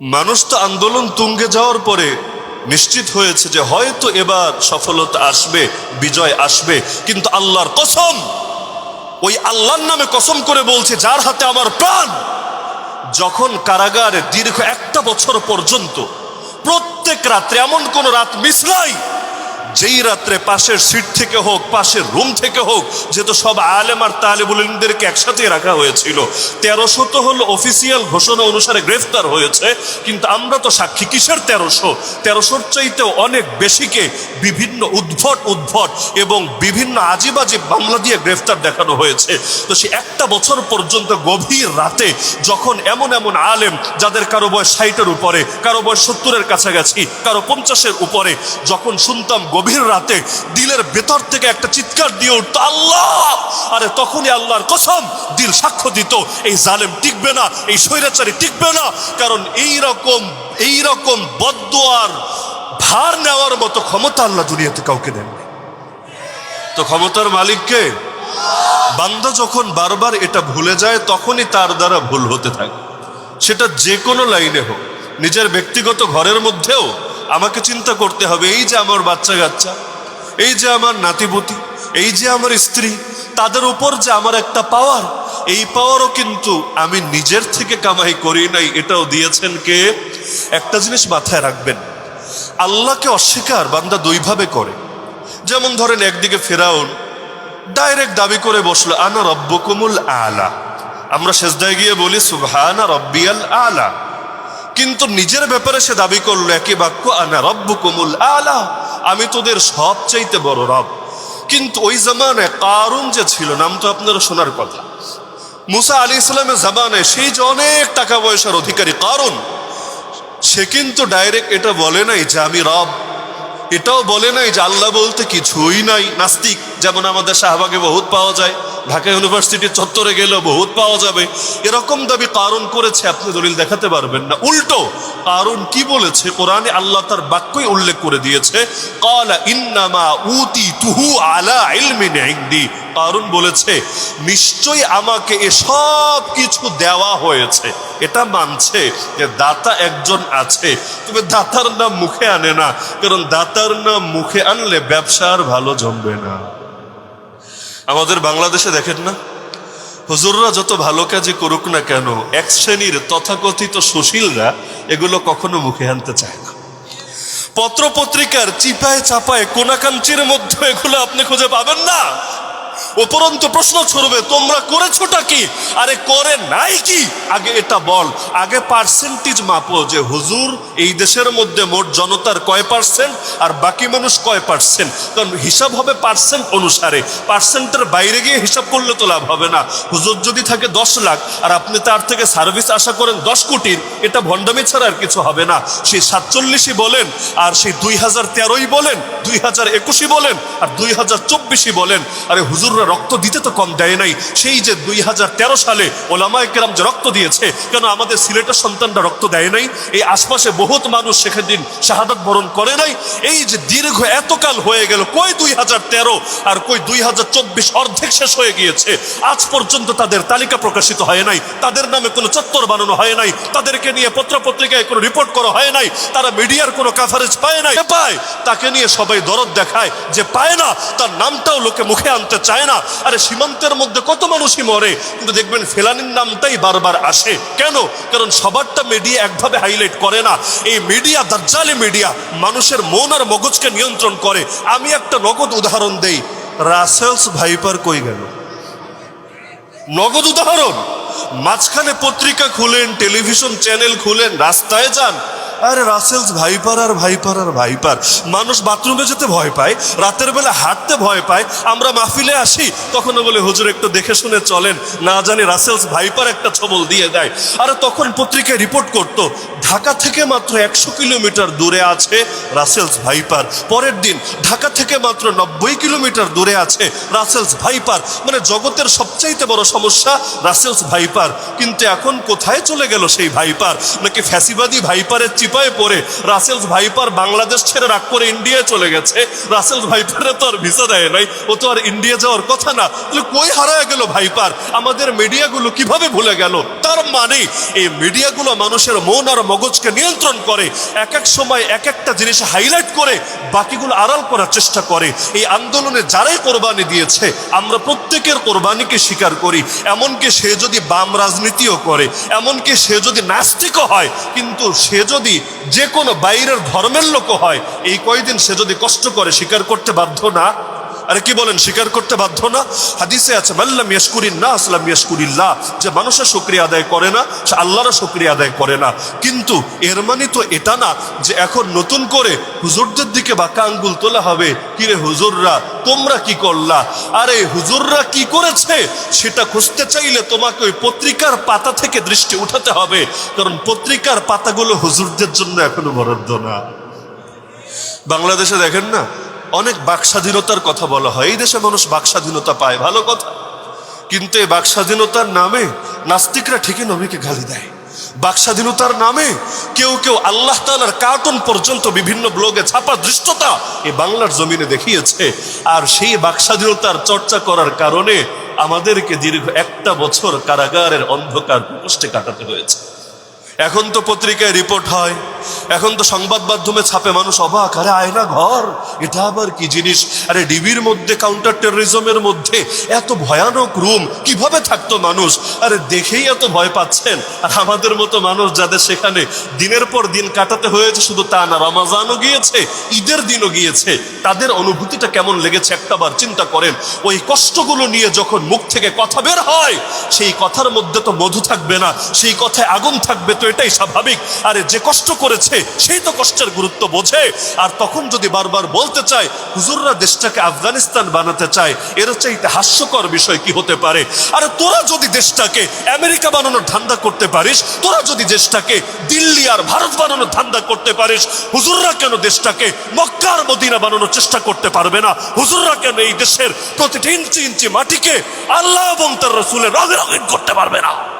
মানুষ তো আন্দোলন তুঙ্গে যাওয়ার পরে নিশ্চিত হয়েছে যে হয়তো এবার সফলতা আসবে, বিজয় আসবে। কিন্তু আল্লাহর কসম, ওই আল্লাহর নামে কসম করে বলছে, যার হাতে আমার প্রাণ। যখন কারাগারে দীর্ঘ একটা বছর পর্যন্ত প্রত্যেক রাত্রে এমন কোন রাত মিস নাই যেই রাত্রে পাশের সিট থেকে হোক, পাশের রুম থেকে হোক যেহেতু সব আলেম আর তালেবুলিনদেরকে একসাথে রাখা হয়েছিল। তেরোশো তো হল অফিসিয়াল ঘোষণা অনুসারে গ্রেফতার হয়েছে, কিন্তু আমরা তো সাক্ষী কিসের তেরোশো? তেরোশোর চাইতেও অনেক বেশিকে বিভিন্ন উদ্ভট উদ্ভট এবং বিভিন্ন আজিব আজিব মামলা দিয়ে গ্রেফতার দেখানো হয়েছে। তো সে একটা বছর পর্যন্ত গভীর রাতে যখন এমন এমন আলেম যাদের কারও বয়স ষাটের উপরে, কারও বয়স সত্তরের কাছাকাছি, কারও পঞ্চাশের উপরে, যখন শুনতাম গভীর রাতে দিলের ভেতর থেকে একটা চিৎকার দিয়ে উঠতো, আল্লাহ! আরে তখনই আল্লাহর কসম, দিল সাক্ষ্য দিত, এই জালেম টিকবে না, এই স্বৈরাচারী টিকবে না। কারণ এই রকম এই রকম বদুয়ার ভার নেওয়ার মতো ক্ষমতা আল্লাহ দুনিয়াতে কাউকে দেন তো ক্ষমতার মালিককে বান্দা যখন বারবার এটা ভুলে যায়, তখনই তার দ্বারা ভুল হতে থাকে। সেটা যে কোনো লাইনে হোক, নিজের ব্যক্তিগত ঘরের মধ্যেও আমাকে চিন্তা করতে হবে, এই যে আমার বাচ্চা কাচ্চা এই যে আমার নাতিপুতি, এই যে আমার স্ত্রী, তাদের উপর যে আমার একটা পাওয়ার এই পাওয়ারও কিন্তু আমি নিজের থেকে কামাই করি নাই, এটাও দিয়েছেন কে? একটা জিনিস মাথায় রাখবেন, আল্লাহকে অস্বীকার বান্দা দুইভাবে করে। যেমন ধরেন, একদিকে ফেরাউন ডাইরেক্ট দাবি করে বসল, আনা রব্বকুমুল আলা। আমরা শেষদায় গিয়ে বলি, সুবহানা রব্বিয়াল আলা। কিন্তু নিজের ব্যাপারে সে দাবি করল একই বাক্য, আনা রব্বকুমুল আলা। আমি তোদের সবচাইতে বড় রব। কিন্তু ওই জামানে কারুন যে ছিল, নাম তো আপনারা শোনার কথা। মুসা আলী ইসলামের জামানায় সেই যে অনেক টাকা পয়সার অধিকারী কারণ সে কিন্তু ডাইরেক্ট এটা বলে নাই যে আমি রব। এটাও বলে নাই যে আল্লাহ বলতে কিছুই নাই। নাস্তিক, যেমন আমাদের শাহবাগে বহুত পাওয়া যায়, ঢাকা ইউনিভার্সিটির চত্বরে গেলেও বহুত পাওয়া যাবে। এরকম দাবি কারণ করেছে, আপনি দলিল দেখাতে পারবেন না। উল্টো, কারণ কি বলেছে? কোরআনে আল্লাহ তার বাক্যই উল্লেখ করে দিয়েছে, কালা ইন্নামা উতি তুহু আলা ইলমিন কারণ বলেছে, নিশ্চয়ই আমাকে এসব কিছু দেওয়া হয়েছে। এটা মানছে যে দাতা একজন আছে। তবে দাতার নাম মুখে আনে না, কারণ দাতার নাম মুখে আনলে ব্যবসার ভালো জমবে না। আমাদের বাংলাদেশে দেখেন না, হুজুররা যত ভালো কাজই করুক না কেন, এক শ্রেণির তথাকথিত সুশীলরা এগুলো কখনো মুখে আনতে চায় না। পত্র পত্রিকার চিপায় চাপায় কোনাকাঞ্চির মধ্যে এগুলো আপনি খুঁজে পাবেন না। উপরন্ত প্রশ্ন ছড়বে, তোমরা করেছোটা কি? আরে, করে নাই কি? আগে এটা বল, আগে পার্সেন্টেজ মাপো যে হুজুর এই দেশের মধ্যে মোট জনতার কয় পার্সেন্ট আর বাকি মানুষ কয় পার্সেন্ট কারণ হিসাব হবে পার্সেন্ট অনুসারে পার্সেন্টের বাইরে গিয়ে হিসাব করলে তো লাভ হবে না। হুজুর যদি থাকে দশ লাখ আর আপনি তার থেকে সার্ভিস আশা করেন দশ কোটির, এটা ভণ্ডামি ছাড়া আর কিছু হবে না। সেই সাতচল্লিশই বলেন আর সেই দুই হাজার তেরোই বলেন, দুই হাজার একুশই বলেন আর দুই হাজার চব্বিশই বলেন। আরে, হুজুররা রক্ত দিতে তো কম দেয় নাই, সেই যে দুই হাজার তেরো সালে ওলামায় কেরাম যে রক্ত দিয়েছে, কেন আমাদের সিলেটের সন্তানরা রক্ত দেয় নাই? এই আশপাশে বহুত মানুষ সেখানে শাহাদত বরণ করে নাই। এই যে দীর্ঘ এতকাল হয়ে গেল, কই দুই হাজার তেরো আর কই দুই হাজার চব্বিশ অর্ধেক শেষ হয়ে গিয়েছে? আজ পর্যন্ত তাদের তালিকা প্রকাশিত হয় নাই, তাদের নামে কোনো চত্বর বানানো হয় নাই, তাদেরকে নিয়ে পত্র পত্রিকায় কোনো রিপোর্ট করা হয় নাই, তারা মিডিয়ার কোনো কাভারেজ পায় নাই। পায়? তাকে নিয়ে সবাই দরদ দেখায় যে পায় না, তার নামটাও লোকে মুখে আনতে চায় না। আরে সীমান্তের মধ্যে কত মানুষই মরে, কিন্তু দেখবেন ফেলানির নামটাই বারবার আসে। কেন? কারণ সবারটা মিডিয়া একভাবে হাইলাইট করে না। এই মিডিয়া দাজ্জালি মিডিয়া মানুষের মন আর মগজকে নিয়ন্ত্রণ করে। আমি একটা নগদ উদাহরণ দেই। রাসেলস ভাইপার কই গেল? নগদ উদাহরণ? মাঝখানে পত্রিকা খুলেন, টেলিভিশন চ্যানেল খুলেন, রাস্তায় যান। আরে রাসেলস ভাইপার আর ভাইপার আর ভাইপার। মানুষ বাথরুমে যেতে ভয় পায়, রাতের বেলা হাঁটতে ভয় পায়, আমরা মাহফিলে আসি, তখনও বলে, হুজুর, একটু দেখে শুনে চলেন। না জানি রাসেলস ভাইপার একটা ছবল দিয়ে দেয়। আরে তখন পত্রিকায় রিপোর্ট করত, ঢাকা থেকে মাত্র একশো কিলোমিটার দূরে আছে রাসেলস ভাইপার। পরের দিন, ঢাকা থেকে মাত্র নব্বই কিলোমিটার দূরে আছে রাসেলস ভাইপার। মানে জগতের সবচাইতে বড় সমস্যা রাসেলস ভাইপার। কিন্তু এখন কোথায় চলে গেল সেই ভাইপার? নাকি ফ্যাসিবাদী ভাইপারের চিপ চিপায় পড়ে। রাসেলস ভাইপার বাংলাদেশ ছেড়ে রাগ করে ইন্ডিয়ায় চলে গেছে। রাসেলস ভাইপারে তো আর ভিসা দেয় নাই। ও তো আর ইন্ডিয়া যাওয়ার কথা না। তাহলে কই হারায় গেল ভাইপার? আমাদের মিডিয়াগুলো কীভাবে ভুলে গেল? তার মানে এই মিডিয়াগুলো মানুষের মন আর মগজকে নিয়ন্ত্রণ করে, এক এক সময় এক একটা জিনিস হাইলাইট করে, বাকিগুলো আড়াল করার চেষ্টা করে। এই আন্দোলনে যারাই কোরবানি দিয়েছে, আমরা প্রত্যেকের কোরবানিকে স্বীকার করি। এমনকি সে যদি বাম রাজনীতিও করে, এমনকি সে যদি নাস্তিকও হয়, কিন্তু সে যদি যে কোনো বাইরের ধর্মের লোক হয়। এই কয়দিন সে যদি কষ্ট করে স্বীকার করতে বাধ্য না আরে কি বলেন, স্বীকার করতে বাধ্য না? হাদিসে আছে মাল্লাম ইয়াশকুরিন না আসলাম ইয়াশকুরিল্লাহ যে মানুষের শুক্রিয়া আদায় করে না, সে আল্লাহরও শুক্রিয়া আদায় করে না। কিন্তু এর মানে তো এটা না যে এখন নতুন করে হুজুরদের দিকে বাঁকা আঙ্গুল তোলা হবে। কিরে হুজুররা, তোমরা কি করলা? আরে হুজুররা কি করেছে? সেটা খুঁজতে চাইলে তোমাকে ওই পত্রিকার পাতা থেকে দৃষ্টি উঠাতে হবে। কারণ পত্রিকার পাতাগুলো হুজুরদের জন্য এখনও বরাদ্দ না। বাংলাদেশে দেখেন না অনেক বাকস্বাধীনতার কথা বলা হয়। এই দেশে মানুষ বাকস্বাধীনতা পায়, ভালো কথা। কিন্তু এই বাকস্বাধীনতার নামে নাস্তিকরা ঠিকই নবীকে গালি দেয়। বাকস্বাধীনতার নামে কেউ কেউ আল্লাহ তালার কার্টুন পর্যন্ত বিভিন্ন ব্লগে ছাপা দৃষ্টতা এ বাংলার জমিনে দেখিয়েছে। আর সেই বাকস্বাধীনতার চর্চা করার কারণে আমাদেরকে দীর্ঘ একটা বছর কারাগারের অন্ধকার প্রকোষ্ঠে কাটাতে হয়েছে। এখন তো পত্রিকায় রিপোর্ট হয়। এখন তো সংবাদ মাধ্যমে ছাপে মানুষ অবাক, আরে আয়না ঘর, এটা আবার কি জিনিস? আরে ডিবির মধ্যে কাউন্টার টেরোরিজমের মধ্যে এত ভয়ানক রুম, কীভাবে থাকতো মানুষ? আরে দেখেই এত ভয় পাচ্ছেন। আর আমাদের মতো মানুষ যাদের সেখানে দিনের পর দিন কাটাতে হয়েছে, শুধু তা না, রমাজানও গিয়েছে, ঈদের দিনও গিয়েছে। তাদের অনুভূতিটা কেমন লেগেছে একটাবার চিন্তা করেন। ওই কষ্টগুলো নিয়ে যখন মুখ থেকে কথা বের হয়, সেই কথার মধ্যে তো মধু থাকবে না, সেই কথায় আগুন থাকবে তো এটাই স্বাভাবিক। আরে, যে কষ্ট করেছে, সেই তো কষ্টের গুরুত্ব বোঝে। আর তখন যদি বারবার বলতে চায়, হুজুররা দেশটাকে আফগানিস্তান বানাতে চায়, এর চাইতে হাস্যকর বিষয় কি হতে পারে? আরে, তোরা যদি দেশটাকে আমেরিকা বানানোর ধান্দা করতে পারিস, তোরা যদি দেশটাকে দিল্লি আর ভারত বানানোর ধান্দা করতে পারিস, হুজুররা কেন দেশটাকে মক্কার মদিনা বানানোর চেষ্টা করতে পারবে না? হুজুররা কেন এই দেশের প্রতিটি ইঞ্চি ইঞ্চি মাটিকে আল্লাহ এবং তার রসুলের রঙে রঙিন করতে পারবে না?